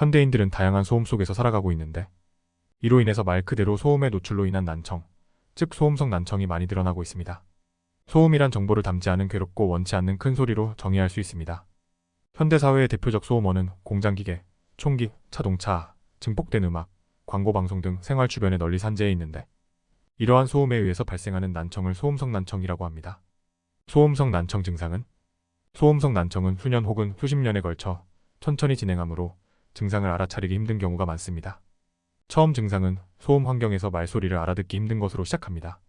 현대인들은 다양한 소음 속에서 살아가고 있는데 이로 인해서 말 그대로 소음의 노출로 인한 난청, 즉 소음성 난청이 많이 늘어나고 있습니다. 소음이란 정보를 담지 않은 괴롭고 원치 않는 큰 소리로 정의할 수 있습니다. 현대 사회의 대표적 소음원은 공장기계, 총기, 자동차, 증폭된 음악, 광고 방송 등 생활 주변에 널리 산재해 있는데 이러한 소음에 의해서 발생하는 난청을 소음성 난청이라고 합니다. 소음성 난청 증상은 소음성 난청은 수년 혹은 수십 년에 걸쳐 천천히 진행하므로 증상을 알아차리기 힘든 경우가 많습니다. 처음 증상은 소음 환경에서 말소리를 알아듣기 힘든 것으로 시작합니다.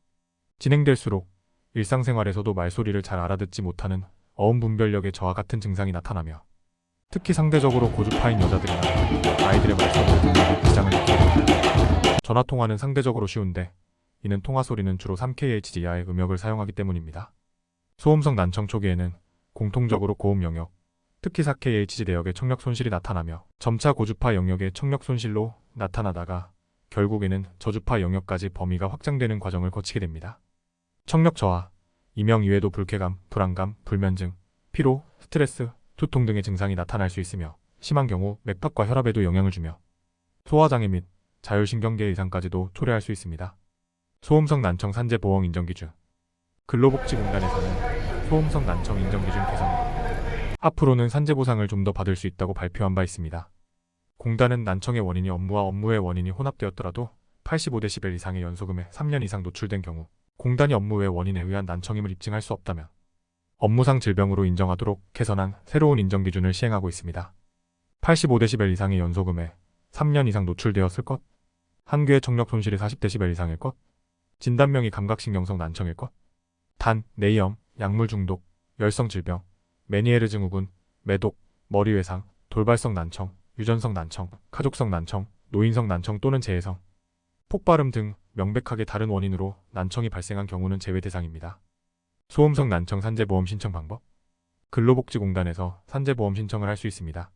진행될수록 일상생활에서도 말소리를 잘 알아듣지 못하는 어음 분별력의 저하 같은 증상이 나타나며 특히 상대적으로 고주파인 여자들이나 아이들의 말소리를 듣는 지장을 느끼게 됩니다. 전화 통화는 상대적으로 쉬운데 이는 통화 소리는 주로 3kHz 이하의 음역을 사용하기 때문입니다. 소음성 난청 초기에는 공통적으로 고음 영역, 특히 4kHz 내역의 청력 손실이 나타나며 점차 고주파 영역의 청력 손실로 나타나다가 결국에는 저주파 영역까지 범위가 확장되는 과정을 거치게 됩니다. 청력 저하, 이명 이외에도 불쾌감, 불안감, 불면증, 피로, 스트레스, 두통 등의 증상이 나타날 수 있으며 심한 경우 맥박과 혈압에도 영향을 주며 소화장애 및 자율신경계 이상까지도 초래할 수 있습니다. 소음성 난청 산재 보험 인정 기준 근로복지공단에서는 소음성 난청 인정 기준 개선 후 앞으로는 산재 보상을 좀 더 받을 수 있다고 발표한 바 있습니다. 공단은 난청의 원인이 업무와 업무의 원인이 혼합되었더라도 85데시벨 이상의 연소금에 3년 이상 노출된 경우 공단이 업무의 원인에 의한 난청임을 입증할 수 없다면 업무상 질병으로 인정하도록 개선한 새로운 인정 기준을 시행하고 있습니다. 85데시벨 이상의 연소금에 3년 이상 노출되었을 것, 한 귀의 청력 손실이 40데시벨 이상일 것, 진단명이 감각신경성 난청일 것, 단, 뇌염, 약물 중독, 열성 질병, 메니에르 증후군, 매독, 머리외상, 돌발성 난청, 유전성 난청, 가족성 난청, 노인성 난청 또는 재해성, 폭발음 등 명백하게 다른 원인으로 난청이 발생한 경우는 제외 대상입니다. 소음성 난청 산재보험 신청 방법 근로복지공단에서 산재보험 신청을 할 수 있습니다.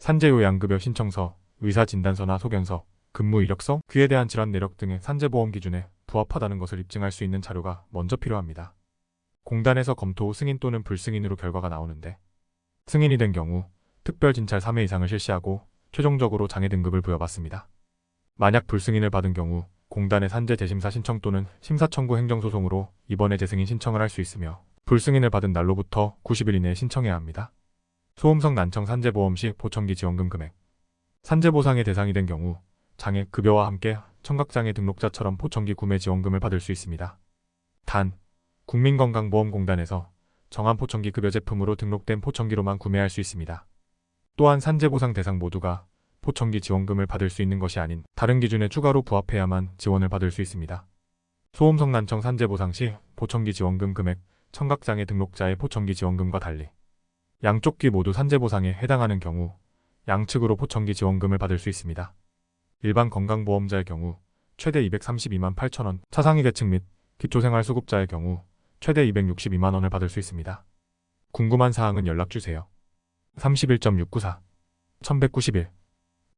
산재요양급여 신청서, 의사진단서나 소견서, 근무 이력서, 그에 대한 질환 내력 등의 산재보험 기준에 부합하다는 것을 입증할 수 있는 자료가 먼저 필요합니다. 공단에서 검토 후 승인 또는 불승인으로 결과가 나오는데 승인이 된 경우 특별 진찰 3회 이상을 실시하고 최종적으로 장애 등급을 부여받습니다. 만약 불승인을 받은 경우 공단의 산재 재심사 신청 또는 심사 청구 행정소송으로 이번에 재승인 신청을 할 수 있으며 불승인을 받은 날로부터 90일 이내에 신청해야 합니다. 소음성 난청 산재보험 시 보청기 지원금 금액 산재보상의 대상이 된 경우 장애 급여와 함께 청각장애 등록자처럼 보청기 구매 지원금을 받을 수 있습니다. 단, 국민건강보험공단에서 정한 포청기 급여 제품으로 등록된 포청기로만 구매할 수 있습니다. 또한 산재보상 대상 모두가 포청기 지원금을 받을 수 있는 것이 아닌 다른 기준에 추가로 부합해야만 지원을 받을 수 있습니다. 소음성 난청 산재보상 시 보청기 지원금 금액 청각장애 등록자의 포청기 지원금과 달리 양쪽 귀 모두 산재보상에 해당하는 경우 양측으로 포청기 지원금을 받을 수 있습니다. 일반 건강보험자의 경우 최대 232만 8천원, 차상위 계층 및 기초생활수급자의 경우 최대 262만 원을 받을 수 있습니다. 궁금한 사항은 연락 주세요. 31.694 1191